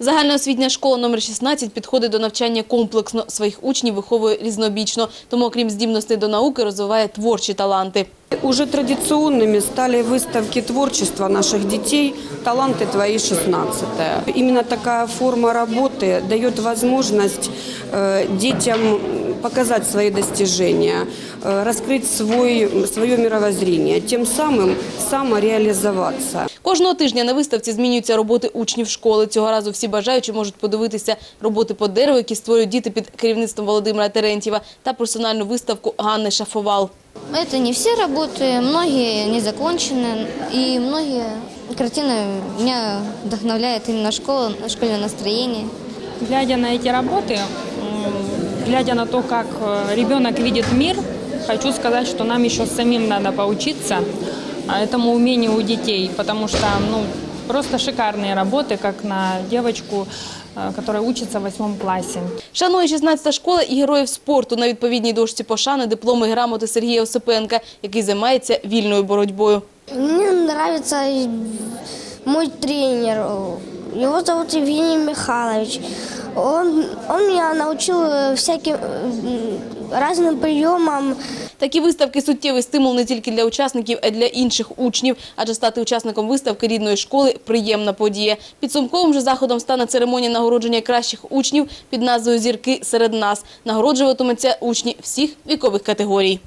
Загальноосвітня школа номер 16 підходить до навчання комплексно. Своїх учнів виховує різнобічно. Тому, окрім здібностей до науки, розвиває творчі таланти. Уже традиционными стали выставки творчества наших детей «Таланты твои 16 Именно такая форма работы дает возможность э, детям показать свои достижения, э, раскрыть свой, свое мировоззрение, тем самым самореализоваться. Кожного тижня на виставці змінюються роботи учнів школи. Цього разу всі бажаючі можуть подивитися роботи по дереву, які створюють діти під керівництвом Володимира Терентьєва, та персональну виставку Ганни Шафовал. Это не все работы, многие не закончены, и многие картины меня вдохновляет именно школа, школьное настроение. Глядя на эти работы, м, глядя на то, как э, ребенок видит мир, хочу сказать, что нам еще самим надо поучиться а, этому умению у детей, потому что ну, просто шикарные работы, как на девочку, э, которая учится в восьмом классе. Шанує 16-та школа і героїв спорту на відповідній дошці пошани дипломи і грамоти Сергія Осипенка, який займається вільною боротьбою. Мне нравится мой тренер. Его зовут Евгений Михайлович. Он, он меня научил э, всяким э, разным приемам. Такі виставки – суттєвий стимул не тільки для учасників, а й для інших учнів. Адже стати учасником виставки рідної школи – приємна подія. Підсумковим же заходом стане церемонія нагородження кращих учнів під назвою «Зірки серед нас». Нагороджуватимуться учні всіх вікових категорій.